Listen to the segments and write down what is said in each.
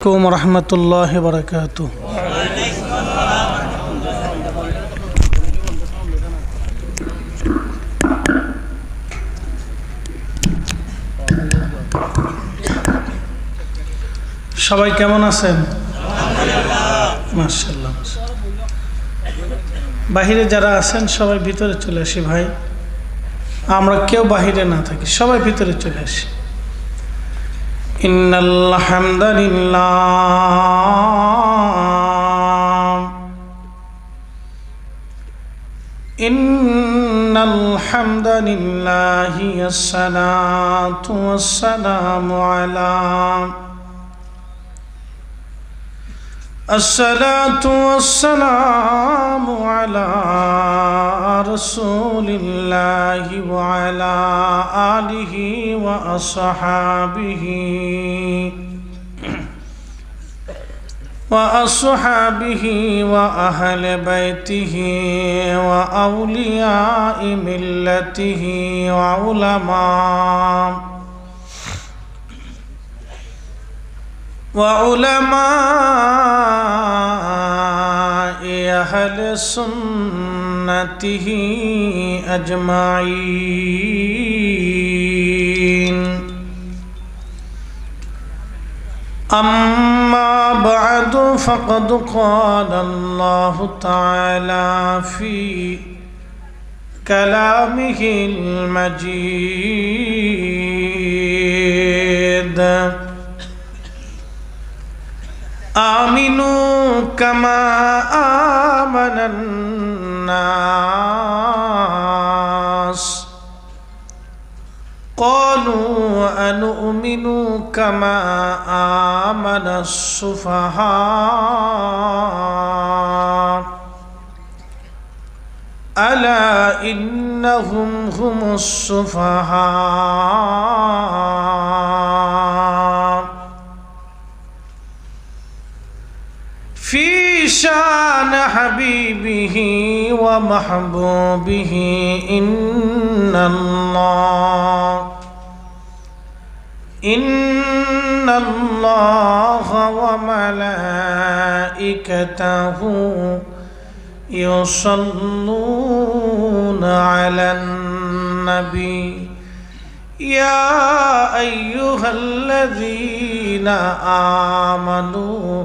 আলাইকুম রহমতুল্লাহ বরকাত। সবাই কেমন আছেন? বাহিরে যারা আছেন, সবাই ভিতরে চলে আসি ভাই। আমরা কেউ বাহিরে না থাকি, সবাই ভিতরে চলে আসি। إن الحمد لله إن الحمد لله الصلاة والسلام على الصلاة والسلام على رسول الله وعلى آله وأصحابه وأصحابه وأهل بيته وأولياء ملته وعلماء وعلماء أهل سنته أجمعين. أما بعد فقد قال الله تعالى في كلامه المجيد. كما آمن الناس قالوا أنؤمن كما آمن السفهاء ألا إنهم هم السفهاء في شان حبيبه ومحبوبه إن الله إن الله وملائكته يصلون على النبي. يا أيها الذين آمنوا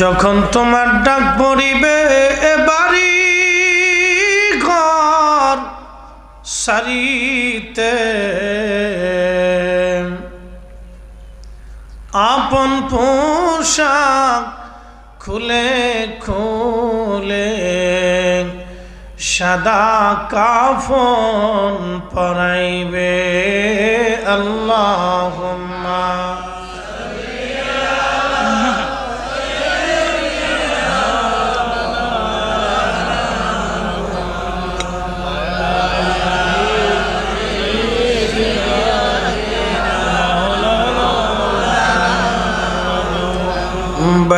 যখন তোমার ডাক পড়িবে এবারি ঘর সারিতে। আপন পোশাক খুলে খুলে, সাদা কাফন পরাইবে। আল্লাহ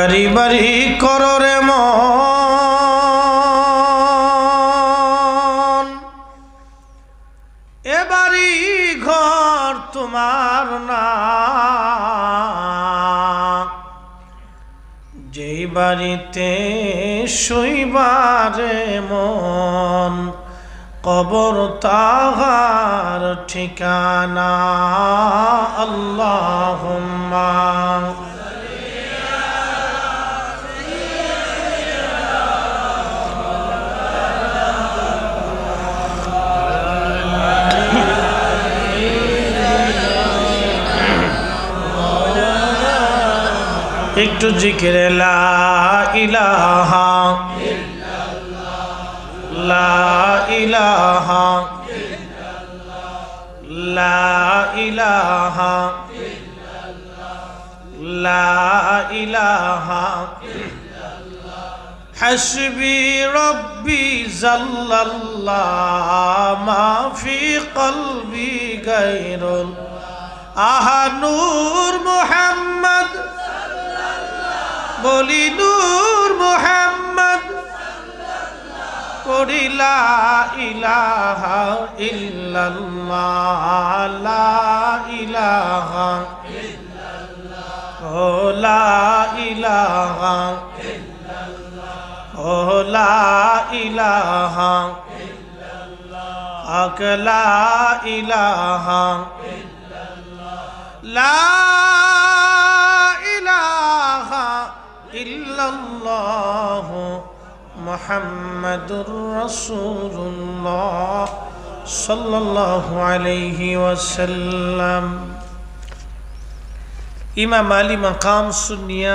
বাড়ি বাড়ি কররে মন। এ বাড়ি তোমার না। যেই বাড়িতে শৈবারে মন, কবর তাহার ঠিকানা। আল্লাহুম্মা একটু জিকিরে লা ইলাহা লা ইলাহা লা ইলাহা লা ইলাহা حسبي ربي زل الله ما في قلبي غير আহা নূর মোহাম্মদ বলি নূর মোহাম্মদ। করি লা ইলাহা ইল্লাল্লাহ, লা ইলাহা ও লা ইলাহা ও লা ইলাহা আক ইলাহা লা ইল্লাল্লাহ মুহাম্মাদুর রাসূলুল্লাহ সাল্লাল্লাহু আলাইহি ওয়াসাল্লাম। ইমাম আলী মাকাম সুনিয়া